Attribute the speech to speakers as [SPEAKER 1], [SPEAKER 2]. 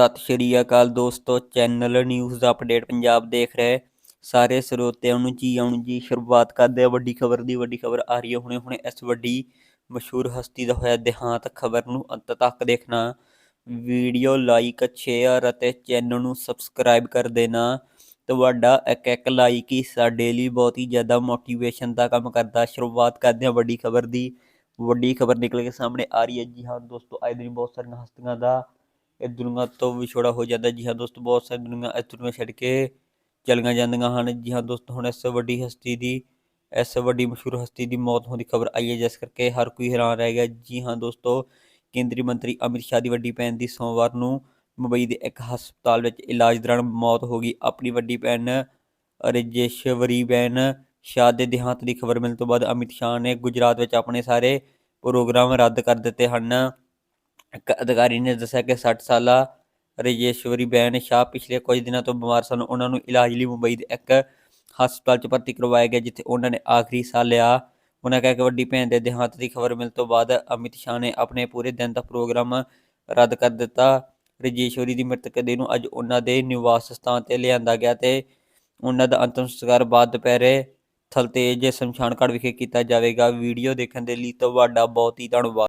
[SPEAKER 1] ਸਤਿ ਸ਼੍ਰੀ ਅਕਾਲ ਦੋਸਤੋ, channel news update Punjab ਦੇਖ ਰਹੇ। ਸਾਰੇ ਸਰੋਤਿਆਂ ਨੂੰ ਜੀ ਆਉਣ ਜੀ ਸ਼ੁਰੂਆਤ ਕਰਦੇ ਆ ਵੱਡੀ ਖਬਰ ਦੀ ਵੱਡੀ ਖਬਰ ਆ ਰਹੀ ਹੈ। ਹੁਣੇ ਹੁਣੇ ਇਸ ਵੱਡੀ ਮਸ਼ਹੂਰ ਹਸਤੀ ਦਾ ਹੋਇਆ ਦੇਹਾਂਤ ਖਬਰ ਨੂੰ ਅੰਤ ਤੱਕ ਦੇਖਣਾ। ਵੀਡੀਓ ਲਾਈਕ, ਸ਼ੇਅਰ ਅਤੇ ਚੈਨਲ ਨੂੰ ਸਬਸਕ੍ਰਾਈਬ ਕਰ ਦੇਣਾ। ਤੁਹਾਡਾ ਇੱਕ ਇੱਕ ਲਾਈਕ ਹੀ ਸਾਡੇ ਲਈ ਬਹੁਤ ਹੀ ਜ਼ਿਆਦਾ ਮੋਟੀਵੇਸ਼ਨ ਦਾ ਕੰਮ ਕਰਦਾ। ਸ਼ੁਰੂਆਤ ਕਰਦੇ ਹਾਂ ਵੱਡੀ ਖਬਰ ਦੀ। ਵੱਡੀ ਖਬਰ ਨਿਕਲ ਕੇ ਸਾਹਮਣੇ ਆ ਰਹੀ ਹੈ। ਜੀ ਹਾਂ ਦੋਸਤੋ ਅੱਜ ਦਿਨ ਬਹੁਤ ਸਾਰੀਆਂ ਹਸਤੀਆਂ ਦਾ ਇਹ ਦੁਨੀਆ ਤੋਂ ਵਿਛੋੜਾ ਹੋ ਜਾਂਦਾ ਜੀ ਹਾਂ ਦੋਸਤੋ ਬਹੁਤ ਸਾਰੀ ਦੁਨੀਆ ਇਸ ਦੁਨੀਆ ਛੱਡ ਕੇ ਚਲੀਆਂ ਜਾਂਦੀਆਂ ਹਨ ਜੀ ਹਾਂ ਦੋਸਤੋ ਹੁਣ ਇਸ ਵੱਡੀ ਹਸਤੀ ਦੀ, ਇਸ ਵੱਡੀ ਮਸ਼ਹੂਰ ਹਸਤੀ ਦੀ ਮੌਤ ਹੋਣ ਦੀ ਖਬਰ ਆਈ ਹੈ, ਜਿਸ ਕਰਕੇ ਹਰ ਕੋਈ ਹੈਰਾਨ ਰਹਿ ਗਿਆ। ਜੀ ਹਾਂ ਦੋਸਤੋ, ਕੇਂਦਰੀ ਮੰਤਰੀ ਅਮਿਤ ਸ਼ਾਹ ਦੀ ਵੱਡੀ ਭੈਣ ਦੀ ਸੋਮਵਾਰ ਨੂੰ ਮੁੰਬਈ ਦੇ ਇੱਕ ਹਸਪਤਾਲ ਵਿੱਚ ਇਲਾਜ ਦੌਰਾਨ ਮੌਤ ਹੋ ਗਈ। ਆਪਣੀ ਵੱਡੀ ਭੈਣ ਰਜੇਸ਼ਵਰੀ ਬੈਨ ਸ਼ਾਹ ਦੇ ਦੇਹਾਂਤ ਦੀ ਖਬਰ ਮਿਲਣ ਤੋਂ ਬਾਅਦ ਅਮਿਤ ਸ਼ਾਹ ਨੇ ਗੁਜਰਾਤ ਵਿੱਚ ਆਪਣੇ ਸਾਰੇ ਪ੍ਰੋਗਰਾਮ ਰੱਦ ਕਰ ਦਿੱਤੇ ਹਨ। ਇੱਕ ਅਧਿਕਾਰੀ ਨੇ ਦੱਸਿਆ ਕਿ 60 ਸਾਲਾ ਰਜੇਸ਼ਵਰੀ ਬੈਨ ਸ਼ਾਹ ਪਿਛਲੇ ਕੁਝ ਦਿਨਾਂ ਤੋਂ ਬਿਮਾਰ ਸਨ। ਉਹਨਾਂ ਨੂੰ ਇਲਾਜ ਲਈ ਮੁੰਬਈ ਦੇ ਇੱਕ ਹਸਪਤਾਲ 'ਚ ਭਰਤੀ ਕਰਵਾਇਆ ਗਿਆ, ਜਿੱਥੇ ਉਹਨਾਂ ਨੇ ਆਖਰੀ ਸਾਹ ਲਿਆ। ਉਹਨਾਂ ਕਿਹਾ ਕਿ ਵੱਡੀ ਭੈਣ ਦੇ ਦੇਹਾਂਤ ਦੀ ਖਬਰ ਮਿਲਣ ਤੋਂ ਬਾਅਦ ਅਮਿਤ ਸ਼ਾਹ ਨੇ ਆਪਣੇ ਪੂਰੇ ਦਿਨ ਦਾ ਪ੍ਰੋਗਰਾਮ ਰੱਦ ਕਰ ਦਿੱਤਾ। ਰਜੇਸ਼ਵਰੀ ਦੀ ਮ੍ਰਿਤਕ ਦੇਹ ਨੂੰ ਅੱਜ ਉਹਨਾਂ ਦੇ ਨਿਵਾਸ ਸਥਾਨ ਤੇ ਲਿਆਂਦਾ ਗਿਆ ਤੇ ਉਹਨਾਂ ਦਾ ਅੰਤਮ ਸੰਸਕਾਰ ਬਾਅਦ ਦੁਪਹਿਰੇ ਥਲਤੇਜ ਸ਼ਮਸ਼ਾਨ ਘਾਟ ਵਿਖੇ ਕੀਤਾ ਜਾਵੇਗਾ। ਵੀਡੀਓ ਦੇਖਣ ਦੇ ਲਈ ਤੁਹਾਡਾ ਬਹੁਤ ਹੀ ਧੰਨਵਾਦ।